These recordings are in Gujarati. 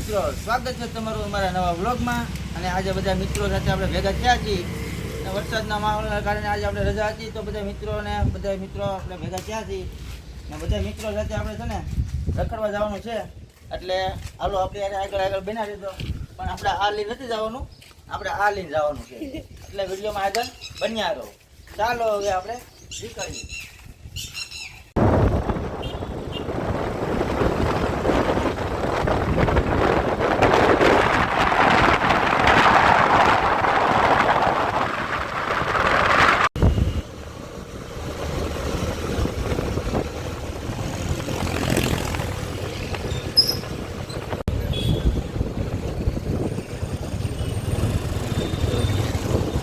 મિત્રો, સ્વાગત છે તમારું અમારા નવા વ્લોગમાં. અને આજે બધા મિત્રો સાથે આપણે ભેગા થયા છીએ. અને વરસાદના માહોલના કારણે આજે આપણે રજા હતી, તો બધા મિત્રોને બધા મિત્રો આપણે ભેગા થયા છીએ. અને બધા મિત્રો સાથે આપણે છે ને રખડવા જવાનું છે. એટલે હાલો, આપણે આગળ આગળ બનાવી દીધો પણ આપણે આ લઈને નથી જવાનું. આપણે આ લઈને જવાનું છે. એટલે વિડીયોમાં આગળ બન્યા રહો. ચાલો હવે આપણે નીકળીએ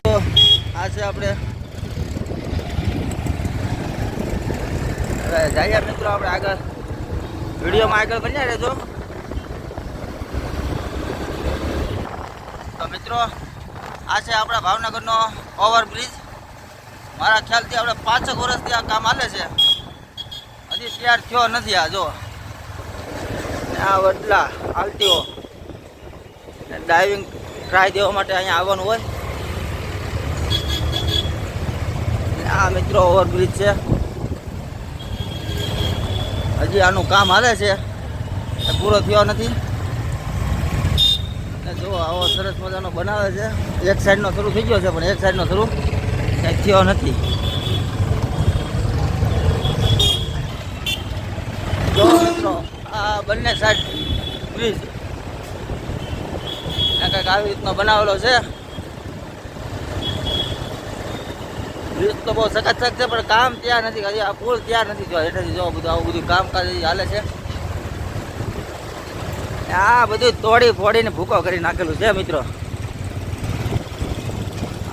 તો આ છે આપણે. જઈએ મિત્રો આપણે આગળ. વિડીયોમાં આગળ બન્યા રહેજો. તો મિત્રો, આ છે આપણા ભાવનગરનો ઓવરબ્રિજ. મારા ખ્યાલથી આપણે પાંચેક વર્ષથી આ કામ હાલે છે. હજી તૈયાર થયો નથી આ, જો. આ વડલા આલટીઓ ડાઇવિંગ ટ્રાય દેવા માટે અહીંયા આવવાનું હોય આ મિત્રો, ઓવરબ્રિજ છે. હજી આનું કામ હાલે છે. પૂરો થયો નથી. જો, આવો સરસ મજાનો બનાવે છે. એક સાઈડનો શરૂ થઈ ગયો છે, પણ એક સાઈડનો શરૂ કંઈ થયો નથી. જો, મિત્રો, આ બંને સાઈડ બ્રિજ. કંઈક આવી રીતનો બનાવેલો છે. બ્રિજ તો બહુ સખત છે, પણ કામ ત્યાં નથી હજી આ પુલ ત્યાં નથી જોવા, હેઠળથી જો બધું, આવું બધું કામકાજ કરી હાલે છે. આ બધું તોડી ફોડીને ભૂકો કરી નાખેલું છે, મિત્રો.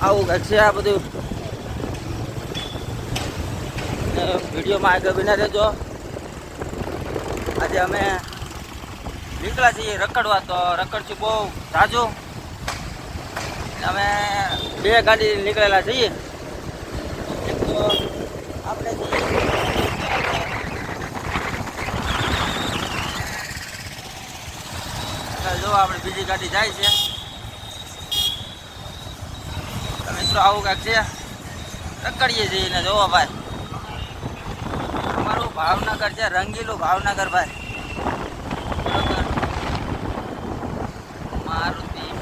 આવું કંઈક છે આ બધું. વિડીયોમાં આગળ બિના રહેજો. આજે અમે નીકળ્યા છીએ રખડવા, તો રખડ રખડશું બહુ તાજુ અમે બે ગાડી નીકળેલા છીએ. આપણે જો આપણે બીજી ગાડી જાય છે. મિત્રો આવું કાંઈક છે. રખડીએ છીએ ને જોવો ભાઈ. અમારું ભાવનગર છે, રંગીલું ભાવનગર ભાઈ.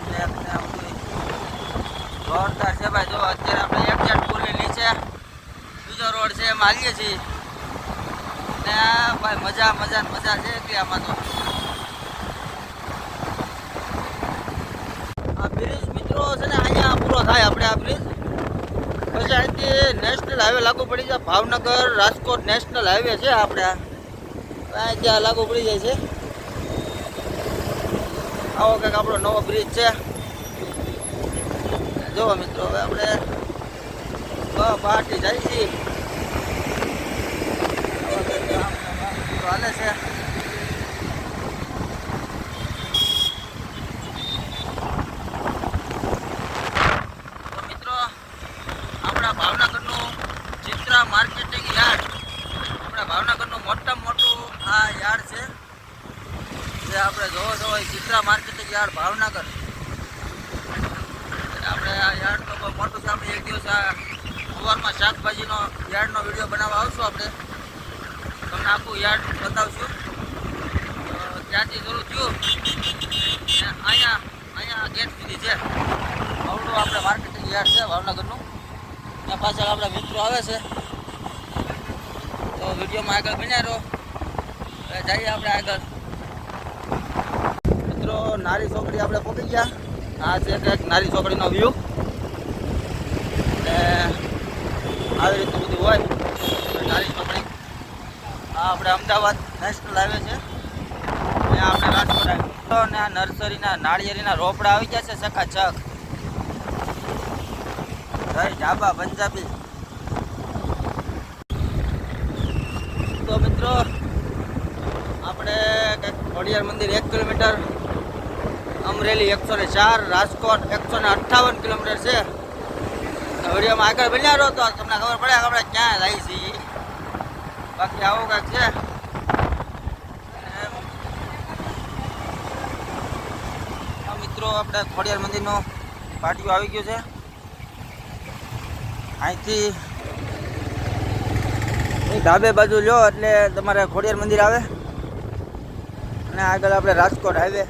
બ્લેક આવું બધું જોરદાર છે ભાઈ, જો અત્યારે આપણે એક જેટ પૂરી નીચે બીજો રોડ છે આવીએ છીએ. ને ભાઈ મજા મજા મજા છે કે આમાં તો. આ બ્રિજ મિત્રો છે ને, અહીંયા પૂરો થાય આપણે આ બ્રિજ. પછી અહીંથી નેશનલ હાઈવે લાગુ પડી જાય, ભાવનગર રાજકોટ નેશનલ હાઈવે છે આપણે આ. અહીં ત્યાં લાગુ પડી જાય છે. આવો કંઈક આપણો નવો બ્રિજ છે. જુઓ મિત્રો, હવે આપણે પાર્ટી જાય છે. હાલે છે તો મિત્રો આપણા ભાવનગરનું ચિત્રા માર્કેટિંગ યાર્ડ આપણા ભાવનગરનું મોટામાં મોટું આ યાર્ડ છે જે આપણે જોવો છો એ ચિત્રા માર્કેટિંગ યાર્ડ ભાવનગર એટલે આપણે આ યાર્ડ તો બહુ મોટું છે આપણે એક દિવસ આ સવારમાં શાકભાજીનો યાર્ડનો વીડિયો બનાવવા આવશું આપણે તમને આખું યાર્ડ બતાવશું તો ત્યાંથી શરૂ થયું ને અહીંયા અહીંયા ગેટ સુધી છે આવડું આપણે માર્કેટિંગ યાર્ડ છે ભાવનગરનું. ત્યાં પાછળ આપણા મિત્રો આવે છે. તો વિડીયોમાં આગળ બન્યા રહો. જઈએ આપણે આગળ. મિત્રો, નારી ચોકડી આપણે પહોંચી ગયા. આ છે કંઈક નારી ચોકડીનો વ્યૂ આવી રીતનું બધું હોય. નારી ચોકડી. આ આપણે અમદાવાદ નેશનલ હાઈવે છે. ને આપણે રાજકોટ આવ્યું અને આ નર્સરીના, નાળિયેરીના રોપડા આવી ગયા છે ચકાચક જય ઢાબા પંજાબી. તો મિત્રો, આપણે કંઈક ખોડિયાર મંદિર એક કિલોમીટર, અમરેલી એકસો ને ચાર, રાજકોટ એકસો ને અઠ્ઠાવન કિલોમીટર છે. વિડીયોમાં આગળ બન્યા રહો તો તમને ખબર પડે આપણે ક્યાં જાય છીએ. બાકી આવું કાંઈક છે. મિત્રો, આપણે ખોડિયાર મંદિરનો પાટિયું આવી ગયું છે. અહીંથી ડાબે બાજુ લ્યો એટલે તમારે ખોડિયાર મંદિર આવે. અને આગળ આપણે રાજકોટ હાઈવે.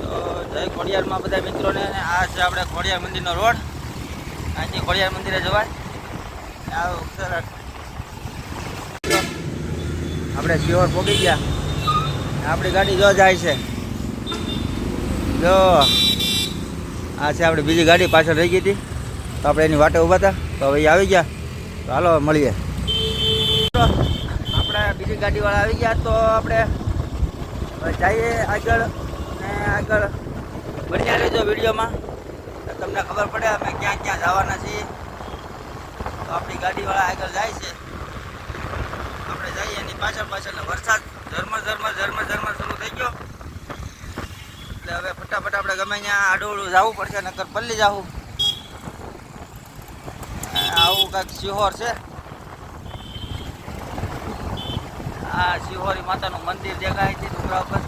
તો જય ખોડિયારમાં બધા મિત્રોને. આ છે આપણે ખોડિયાર મંદિરનો રોડ. અહીંથી ખોડિયાર મંદિરે જવાય. આપણે શિયોર પોગી ગયા. આપણી ગાડી જો જાય છે. જો. આ છે આપણી બીજી ગાડી પાછળ રહી ગઈ હતી. તો આપણે એની વાટે ઊભા હતા. તો હવે આવી ગયા. તો હાલો, મળીએ. આપણે બીજી ગાડીવાળા આવી ગયા તો આપણે જઈએ આગળ ને આગળ બન્યા લેજો વિડીયોમાં. તમને ખબર પડે અમે ક્યાં ક્યાં જવાના છીએ. તો આપણી ગાડીવાળા આગળ જાય છે. આપણે જઈએ એની પાછળ પાછળ વરસાદ ઝરમર ઝરમર ઝરમર ઝરમર શરૂ થઈ ગયો. એટલે હવે ફટાફટ આપણે ગમે ત્યાં આડું જવું પડશે, નકર પલ્લી જવું. કાંઈક સિહોર છે. આ સિહોરી માતાનું મંદિર દેખાય છે ડુંગરા ઉપર.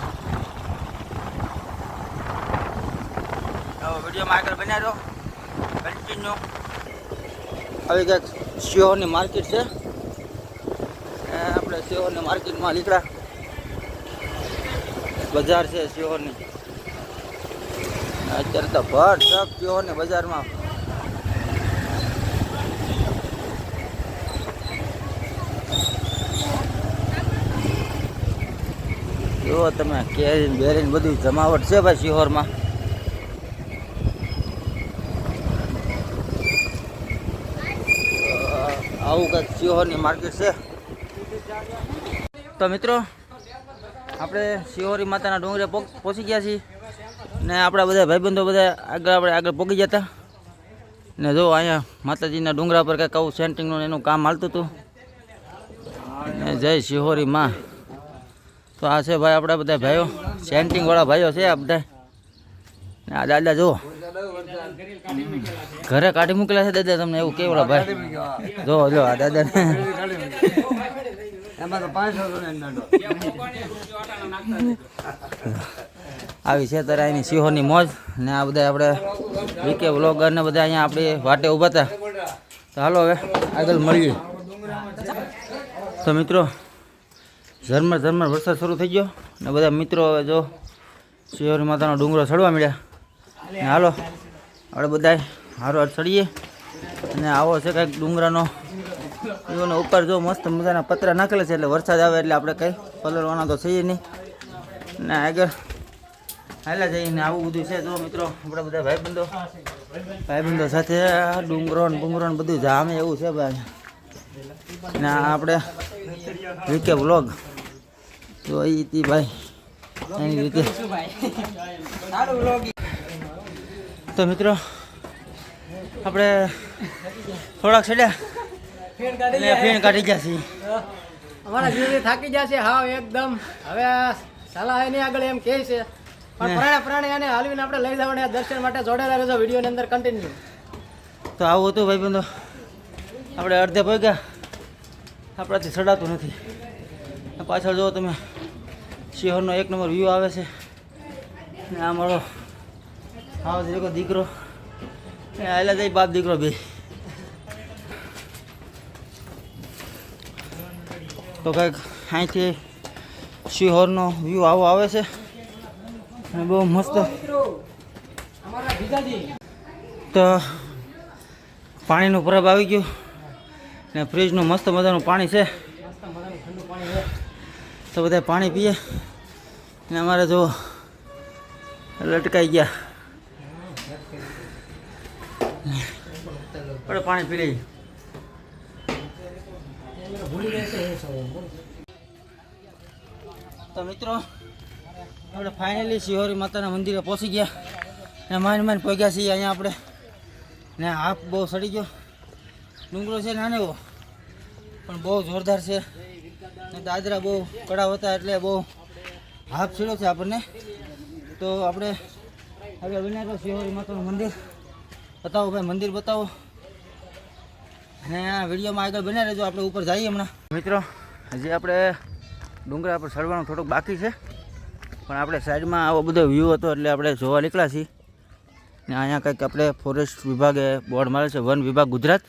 હવે વિડીયોમાં આગળ બન્યા રહો. કન્ટિન્યુ આવી કંઈક સિહોરની માર્કેટ છે. આપણે સિહોરની માર્કેટમાં નીકળ્યા. બજાર છે સિહોરની અત્યારે તો ભર સબ સિહોરની બજારમાં. જુઓ તમે કેરી બેરીને બધું જમાવટ છે ભાઈ શિહોરમાં. આવું કંઈક શિહોરની માર્કેટ છે. તો મિત્રો, આપણે શિહોરી માતાના ડુંગરે પહોંચ- ગયા છીએ ને આપણા બધા ભાઈબંધો બધા આગળ આપણે આગળ પહોંચી ગયા હતા. ને જો અહીંયા માતાજીના ડુંગરા પર કંઈક આવું સેન્ટિંગનું એનું કામ હાલતું હતું. જય શિહોરી માં. તો આ છે ભાઈ આપણા બધા ભાઈઓ. સેન્ટિંગ વાળા ભાઈઓ છે આ બધા. ને આ દાદા જુઓ. ઘરે કાઢી મૂકેલા છે દાદા તમને એવું કેવડા ભાઈ. જો જો આ દાદા આવી છે ત્યારે એની સિંહોની મોજ. ને આ બધા આપણે વીકે વ્લોગર ને બધા અહીંયા આપણી વાટે ઊભા હતા. તો હાલો હવે આગળ મળીએ. તો મિત્રો ઝરમર ઝરમર વરસાદ શરૂ થઈ ગયો ને બધા મિત્રો હવે જો શિવરી માતાનો ડુંગરો ચડવા મળ્યા ને હાલો, આપણે બધા હારો હાર ચડીએ. અને આવો છે કંઈક ડુંગરાનો. એનો ઉપર જો મસ્ત મજાના પતરા નાખેલા છે એટલે વરસાદ આવે એટલે આપણે કંઈ પલરવાના તો છીએ નહીં. ને આગળ હાલા જઈને આવું બધું છે જો મિત્રો, આપણા બધા ભાઈબંધો. ભાઈબંધો સાથે ડુંગરો ને ડુંગરો ને બધું જામે એવું છે ભાઈ. ને આપણે વિકે વ્લોગ તો એ હતી ભાઈ. એની રીતે. તો મિત્રો આપણે થોડાક છેડ્યા. ને કાઢી ગયા. છીએ. અમારા જીવની થાકી જશે હા એકદમ. હવે સાલા એની આગળ એમ કહે છે. પણ પ્રાણે પ્રાણે એને હાલવીને આપણે લઈ જવાના દર્શન માટે જોડેલા રહેજો વિડીયોની અંદર કન્ટિન્યુ તો આવું હતું ભાઈબંધો આપણે અડધે પગ્યા આપણાથી ચડાતું નથી. પાછળ જુઓ તમે, શહેરનો એક નંબર વ્યૂ આવે છે. ને આ મારો આવો દીકરો. દીકરો આયલા જાય બાપ દીકરો બે. તો કંઈક અહીંથી શિહોરનો વ્યૂ આવો આવે છે. અને બહુ મસ્ત. તો પાણીનું પરબ આવી ગયું. ને ફ્રીજનું મસ્ત મજાનું પાણી છે. પાણી તો બધા પાણી પીએ. ને અમારે જો લટકાઈ ગયા. આપણે પાણી પી સૌ તો મિત્રો, આપણે ફાઇનલી શિહોરી માતાના મંદિરે પહોંચી ગયા. ને માન માન પહોંચ્યા છીએ અહીંયા આપણે. ને હાફ બહુ સડી ગયો. ડુંગરો છે નાનો એવો. પણ બહુ જોરદાર છે. દાદરા બહુ કડાવ હતા એટલે બહુ હાફ છેડો છે આપણને. તો આપણે હવે વિનાયક શિવરી માતાનું મંદિર બતાવો ભાઈ, મંદિર બતાવો. અને આ વિડીયોમાં આગળ બન્યા રહેજો, આપણે ઉપર જઈએ હમણાં. મિત્રો, હજી આપણે ડુંગરા પર ચડવાનું થોડુંક બાકી છે. પણ આપણે સાઈડમાં આવો બધો વ્યૂ હતો એટલે આપણે જોવા નીકળ્યા છીએ. ને અહીંયા કંઈક આપણે ફોરેસ્ટ વિભાગે બોર્ડ મારે છે, વન વિભાગ ગુજરાત.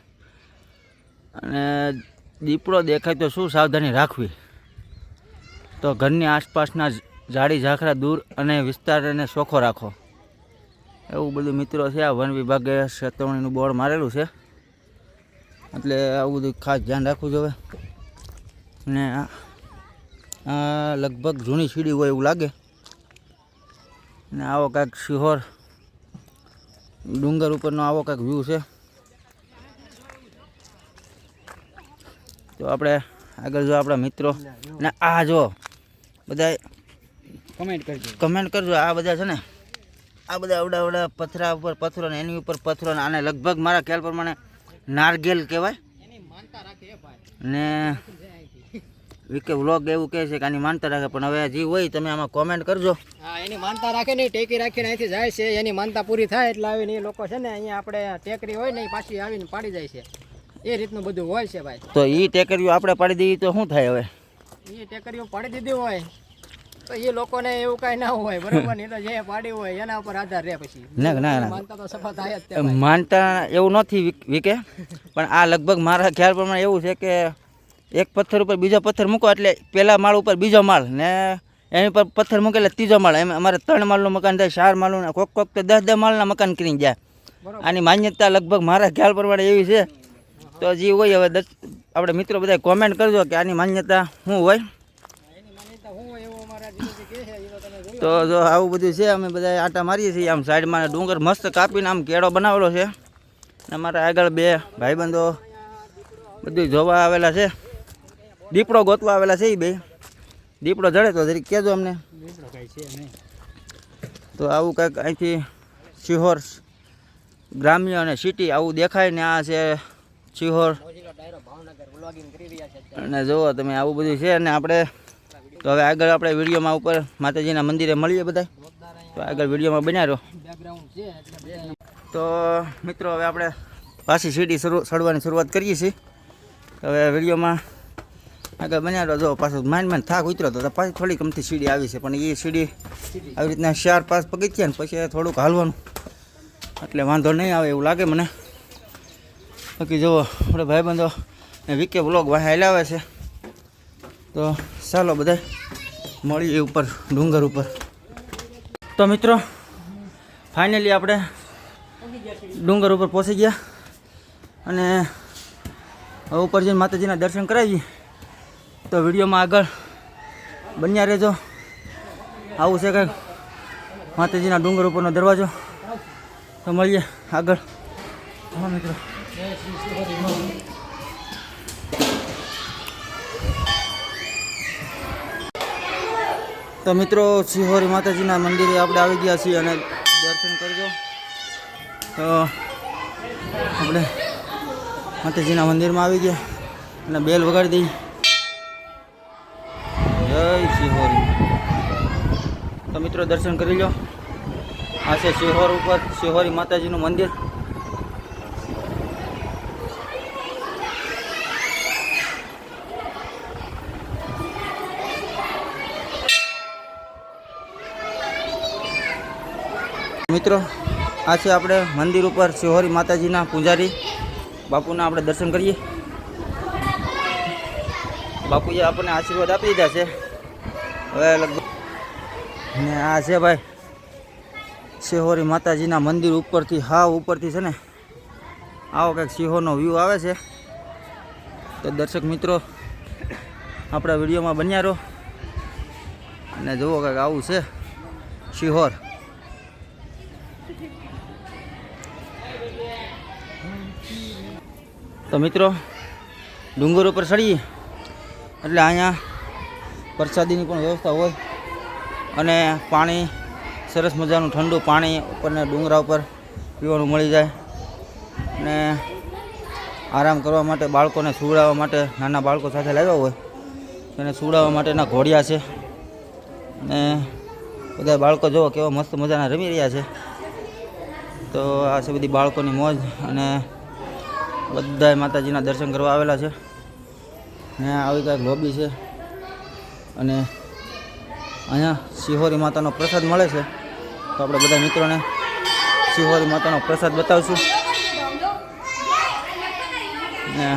અને દીપડો દેખાય તો શું સાવધાની રાખવી? તો ઘરની આસપાસના ઝાડી ઝાંખરા દૂર અને વિસ્તારને ચોખ્ખો રાખો. એવું બધું મિત્રો છે, આ વન વિભાગે ચેતવણીનું બોર્ડ મારેલું છે. એટલે આવું બધું ખાસ ધ્યાન રાખવું જોઈએ. ને આ આ લગભગ જૂની સીડી હોય એવું લાગે. ને આવો કાંઈક શિહોર ડુંગર ઉપરનો આવો કાંઈક વ્યૂ છે. તો આપણે આગળ જો આપણા મિત્રો. ને આ જો બધા કમેન્ટ કરજો. કમેન્ટ કરજો. આ બધા છે ને આ બધા અવડા અવડા પથરા ઉપર પથરો ને એની ઉપર પથરો ને આને લગભગ મારા ખ્યાલ પ્રમાણે નારગેલ કહેવાય. એની માનતા રાખે એ ભાઈ ને વિકે વ્લોગ એવું કહે છે કે આની માનતા રાખે પણ હવે જે હોય તમે આમાં કોમેન્ટ કરજો. હા એની માનતા રાખે નહીં ટેકી રાખીને અહીંથી જાય છે એની માનતા પૂરી થાય એટલે આવીને એ લોકો છે ને અહીંયા આપણે ટેકરી હોય ને એ પાછી આવીને પાડી જાય છે. એ રીતનું બધું હોય છે ભાઈ. તો એ ટેકરીઓ આપણે પાડી દઈએ તો શું થાય હવે? એ ટેકરીઓ પાડી દીધી હોય. તો એ લોકોને એવું કાંઈ ના હોય બરાબર? ને તો જે પાડી હોય એના ઉપર આધાર રહે પછી. ના ના માનતા તો સફળ થાય જ માનતા એવું નથી વિક- પણ આ લગભગ મારા ખ્યાલ પ્રમાણે એવું છે કે એક પથ્થર ઉપર બીજો પથ્થર મૂકો એટલે પહેલા માળ ઉપર બીજો માળ ને એની પર પથ્થર મૂકે એટલે ત્રીજો માળ. એમ અમારે ત્રણ માળનું મકાન થાય ચાર માળનું કોક કોક તો દસ દસ માળના મકાન કરી જાય. આની માન્યતા લગભગ મારા ખ્યાલ પ્રમાણે એવી છે. તો જે હોય હવે દસ આપણે મિત્રો બધા કોમેન્ટ કરજો કે આની માન્યતા શું હોય. તો જો આવું બધું છે, અમે બધા આટા મારીએ છીએ. આમ સાઈડમાં ડુંગર મસ્ત કાપીને આમ કેળો બનાવેલો છે. અમારા આગળ બે ભાઈબંધો બધું જોવા આવેલા છે. દીપડો ગોતવા આવેલા છે એ બે. દીપડો જડે તો જરીક કહેજો અમને. તો આવું કંઈક અહીંથી સિહોર ગ્રામ્ય અને સિટી આવું દેખાય ને આ છે શિહોર. અને જુઓ, તમે આવું બધું છે અને આપણે, તો હવે આગળ આપણે વિડીયોમાં ઉપર માતાજીના મંદિરે મળીએ બધા તો આગળ વિડીયોમાં બધા તો મિત્રો, હવે આપણે પાછી સીડી શરૂ ચડવાની શરૂઆત કરીએ છીએ. હવે વિડીયોમાં આગળ રહો. જો, પાછું માઇન માઇન થાક ઉતર્યો તો પાછી થોડી ગમતી સીડી આવી છે, પણ એ સીડી આવી રીતના ચાર પાંચ પગથિયા ને પછી થોડુંક હાલવાનું. એટલે વાંધો નહીં આવે એવું લાગે મને. બાકી જુઓ, આપણે ભાઈબંધો વિકે વ્લોગ વાહ આવે છે. તો ચાલો બધા મળીએ ઉપર, ડુંગર ઉપર. તો મિત્રો ફાઇનલી આપણે ડુંગર ઉપર પહોંચી ગયા. અને ઉપર જઈને માતાજીના દર્શન કરાવીએ. તો વિડીયોમાં આગળ બન્યા રહેજો. આવું છે કંઈક માતાજીના ડુંગર ઉપરનો દરવાજો. તો મળીએ આગળ. હા, મિત્રો. તો મિત્રો સિહોરી માતાજીના મંદિરે આપણે આવી ગયા છીએ અને દર્શન કરજો. તો આપણે માતાજીના મંદિરમાં આવી ગયા અને બેલ વગાડી દઈ જય સિહોરી તો મિત્રો, દર્શન કરી લો. આ છે સિહોર ઉપર સિહોરી માતાજીનું મંદિર. મિત્રો, આ છે આપણે મંદિર ઉપર શિહોરી માતાજીના પૂજારી. બાપુના આપણે દર્શન કરીએ. બાપુએ આપણને આશીર્વાદ આપી દીધા છે. હવે લગભગ ને આ છે ભાઈ શિહોરી માતાજીના મંદિર ઉપરથી હાવ ઉપરથી છે ને, આવો કંઈક સિંહોનો વ્યૂ આવે છે. તો દર્શક મિત્રો, આપણા વિડીયોમાં બન્યા રહો. અને જુઓ કંઈક આવું છે. શિહોર તો મિત્રો, ડુંગર ઉપર ચડીએ. એટલે અહીંયા પ્રસાદીની પણ વ્યવસ્થા હોય. અને પાણી, સરસ મજાનું ઠંડુ પાણી ઉપરના ડુંગરા ઉપર પીવાનું મળી જાય. અને આરામ કરવા માટે બાળકોને સુવડાવવા માટે નાના બાળકો સાથે લાવ્યા હોય. એને સુવડાવવા માટેના ઘોડિયા છે. અને બધા બાળકો જુઓ કેવા મસ્ત મજાના રમી રહ્યા છે. તો આ છે બધી બાળકોની મોજ અને બધા માતાજીના દર્શન કરવા આવેલા છે. ને આવી કાંઈક લોબી છે. અને અહીંયા શિહોરી માતાનો પ્રસાદ મળે છે. તો આપણે બધા મિત્રોને શિહોરી માતાનો પ્રસાદ બતાવશું. ને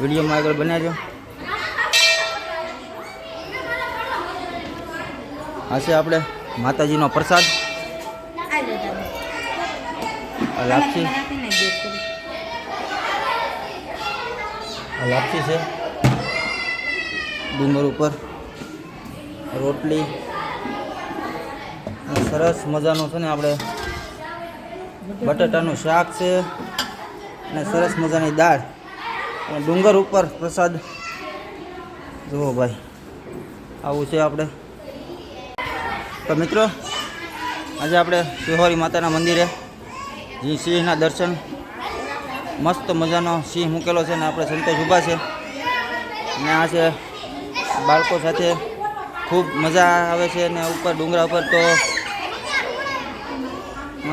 વિડીયોમાં આગળ બનાવજો આ છે આપણે માતાજીનો પ્રસાદ. લાપસી. આ લાપસી છે. ડુંગર ઉપર રોટલી. સરસ મજાનું છે ને આપણે બટાટાનું શાક છે અને સરસ મજાની દાળ. અને ડુંગર ઉપર પ્રસાદ. જુઓ ભાઈ, આવું છે આપણે. તો મિત્રો, આજે આપણે શિહોરી માતાના મંદિરે જી સિંહના દર્શન મસ્ત મજાનો સિંહ મૂકેલો છે ને આપણે સંતોષ ઊભા છે. ને આ છે બાળકો સાથે ખૂબ મજા આવે છે ને ઉપર ડુંગરા ઉપર તો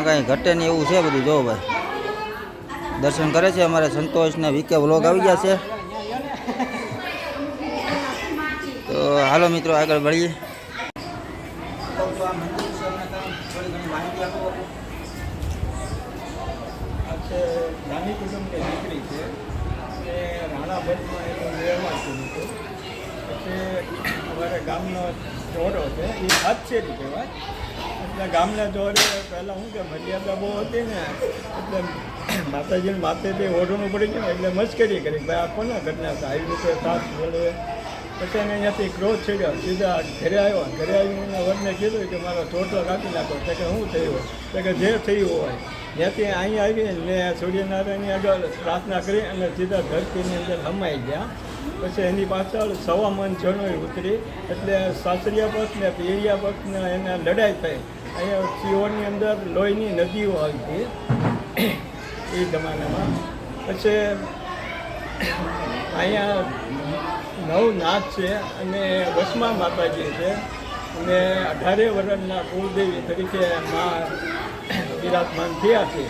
કાંઈ ઘટે નહીં એવું છે બધું જોવો ભાઈ. દર્શન કરે છે અમારે સંતોષ ને વીકે વ્લોગ આવી ગયા છે. તો હાલો મિત્રો, આગળ વળીએ. છે નાની કુટુંબની દીકરી છે એ રાણા ભટ્ટમાં એનું નિર્માણ કર્યું હતું પછી અમારે ગામનો ચોરો છે એ હાથશેરી કહેવાય એટલે ગામના ચોરે પહેલાં શું કે મર્યાદા બહુ હતી ને, એટલે માતાજીને માથેથી ઓઢવું પડી ગયું, એટલે મશ્કરી કરી. ભાઈ આ કોના ઘટના હતા આવી રીતે સાથ વળે પછી એને અહીંયાથી ક્રોધ છેડ્યો સીધા ઘરે આવ્યો ઘરે આવીને વરને કીધું કે મારો ચોટલો કાપી નાખો, તો કે શું થયું તો કે જે થયું હોય ત્યાંથી અહીં આવી મેં સૂર્યનારાયણની આગળ પ્રાર્થના કરી અને સીધા ધરતીની અંદર હમાઈ ગયા. પછી એની પાછળ સવા મન જણોય ઉતરી. એટલે સાસરિયા પક્ષ ને પીળિયા પક્ષને એને લડાઈ થઈ. અહીંયા સિંહોની અંદર લોહીની નદીઓ આવી હતી એ જમાનામાં. પછી અહીંયા નવ નાથ છે અને વસમા માતાજી છે. અને અઢારે વર્ષના કુળદેવી તરીકે મા વિરાજમાન થયા છે.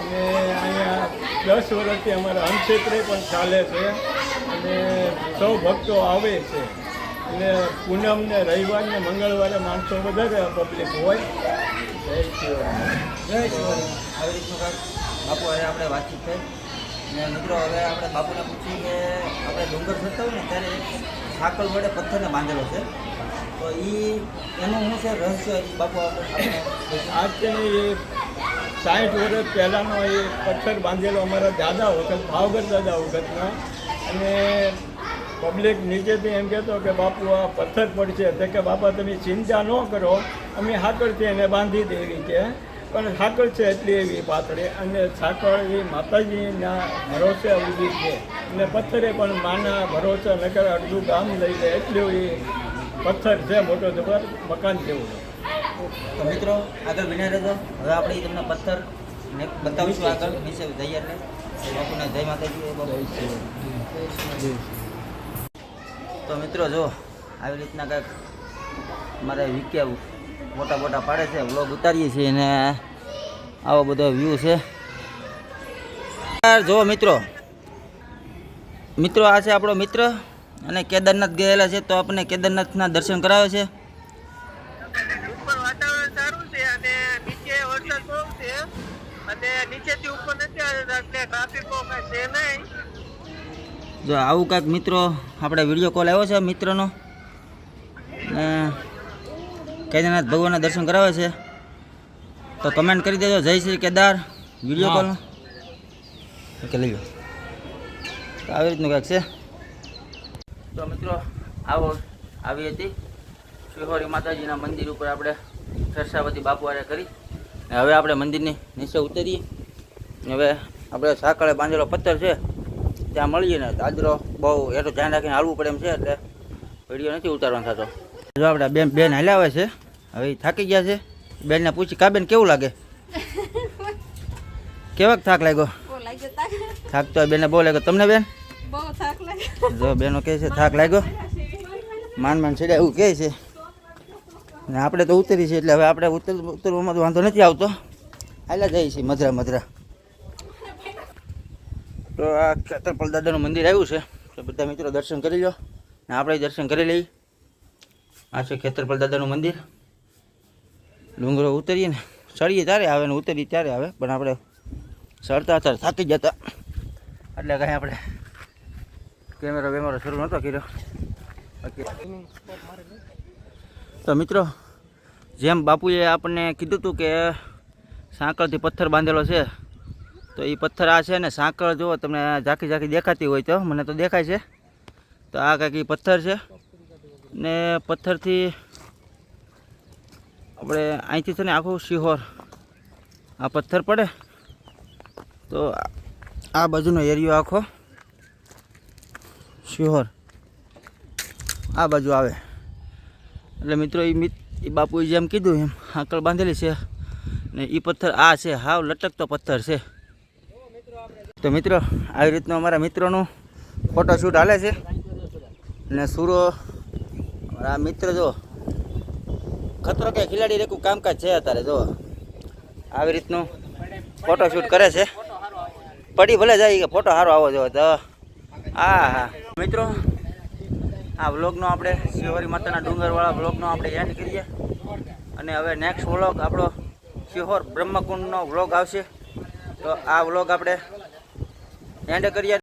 અને અહીંયા દસ વર્ષથી અમારા અન્નક્ષેત્રે પણ ચાલે છે. અને સૌ ભક્તો આવે છે. અને પૂનમ ને રવિવાર ને મંગળવારે માણસો વધારે પબ્લિક હોય. જય શિવરામ જય શિવરામ આવી રીતનું બાપુ, હવે આપણે વાતચીત થઈ. ને મિત્રો, હવે આપણે બાપુને પૂછ્યું કે આપણે ડુંગર ચડતા હોય ને, ત્યારે સાકલ વડે પથ્થરને બાંધેલો છે. તો એ એનું શું છે રહસ્ય બાપુ ને એ સાઠ વર્ષ પહેલાંનો એ પથ્થર બાંધેલો અમારા દાદા વખત ભાવગર દાદા વખતનો. અને પબ્લિક નીચેથી એમ કહેતો કે, બાપુ, આ પથ્થર પડશે. તે કે, બાપા, તમે ચિંતા ન કરો. અમે હાકળથી એને બાંધી દેવી છે પણ સાંકળ છે એટલી એવી પાતળી અને સાંકળ એ માતાજીના ભરોસે ઊભી છે. અને પથ્થરે પણ માના ભરોસે નગર અડધું ગામ લઈ લે, એટલું એ પથ્થર છે, મોટો જબર મકાન જેવું તો મિત્રો આગળ વિના રહેજો હવે આપણે તમને પથ્થર ને બતાવીશું આગળ. વિશે જઈએ બાપુને જય માતાજી તો મિત્રો, જો, આવી રીતના કંઈક મારે વિકે મોટા મોટા પાડે છે. વ્લોગ ઉતારીએ છીએ અને આવો બધો વ્યૂ છે. જો મિત્રો મિત્રો, આ છે આપણો મિત્ર. અને કેદારનાથ ગયેલા છે તો આપણને કેદારનાથના દર્શન કરાવે છે. ઉપર વાતાવરણ સારું છે અને નીચે વરસાદ બહુ છે. અને નીચેથી ઉપર નથી આવતા એટલે ટ્રાફિક બહુ કાંઈ છે નહીં. જો આવું કાંઈક મિત્રો આપણે વીડિયો કોલ આવ્યો છે મિત્રનો. કેદારનાથ ભગવાનના દર્શન કરાવે છે. તો કમેન્ટ કરી દેજો. જય Shri Kedar. Video call okay લઈ લો. આવી રીતનું કાંઈક છે. તો મિત્રો આવો આવી હતી શિહોરી માતાજીના મંદિર ઉપર આપણે સરસાવતી બાપુવારે કરી. હવે આપણે મંદિરની નીચે ઉતરીએ. ને હવે આપણે સાંકળે બાંધેલો પથ્થર છે ત્યાં મળીએ ને. દાદરો બહુ એટલું ધ્યાન રાખીને હાલવું પડે એમ છે એટલે વીડિયો નથી ઉતારવાનો થતો. જો આપણે બેન બેન હલાવે છે હવે થાકી ગયા છે. બેનને પૂછી કા બેન કેવું લાગે? કેવાક થાક લાગ્યો? થાક. તો બેને બહુ લાગ્યો. તમને બેન? જો બેનો કહે છે, થાક લાગ્યો? માન માન છેડ્યા એવું કહે છે. ને આપણે તો ઉતરી છીએ એટલે હવે આપણે ઉતર, ઉતરવામાં તો વાંધો નથી આવતો. હાલ્યા જઈએ છીએ મધરા મધરા. તો આ ખેતરપલ દાદાનું મંદિર આવ્યું છે. તો બધા મિત્રો દર્શન કરી લો. ને આપણે દર્શન કરી લઈએ. આ છે ખેતરપલ દાદાનું મંદિર. ડુંગરો ઉતરીએ ને ચડીએ ત્યારે આવે ને ઉતરીએ ત્યારે આવે. પણ આપણે ચડતા હતા થાકી જતા. એટલે કાંઈ આપણે કેમેરો વેમેરો શરૂ નહોતો કર્યો. તો મિત્રો, જેમ બાપુએ આપણને કીધું હતું કે સાંકળથી પથ્થર બાંધેલો છે, તો એ પથ્થર આ છે ને સાંકળ જુઓ, તમને ઝાંખી ઝાંખી દેખાતી હોય તો, મને તો દેખાય છે. તો આ કંઈક પથ્થર છે. ને પથ્થરથી આપણે અહીંથી છે ને આખું શિહોર આ પથ્થર પડે. તો આ બાજુનો એરિયો આખો. શિહોર આ બાજુ આવે. એટલે મિત્રો એ મિત એ બાપુએ જેમ કીધું એમ આંકળ બાંધેલી છે ને એ પથ્થર આ છે, હાવ લટકતો પથ્થર છે. તો મિત્રો, આવી રીતનો અમારા મિત્રોનું ફોટોશૂટ હાલે છે. ને સુરો અમારા મિત્ર જો, ખતરો કે ખિલાડી રેકું કામકાજ છે અત્યારે, જો. આવી રીતનું ફોટોશૂટ કરે છે. પડી ભલે જાય કે ફોટો સારો આવો જો તો. હા હા મિત્રો, આ વ્લોગનો આપણે શિહોરી માતાના ડુંગરવાળા વ્લોગનો આપણે એન્ડ કરીએ. અને હવે નેક્સ્ટ વ્લોગ, આપણો શિહોર બ્રહ્મકુંડનો વ્લોગ આવશે. તો આ વ્લોગ આપણે એન્ડ કરીએ.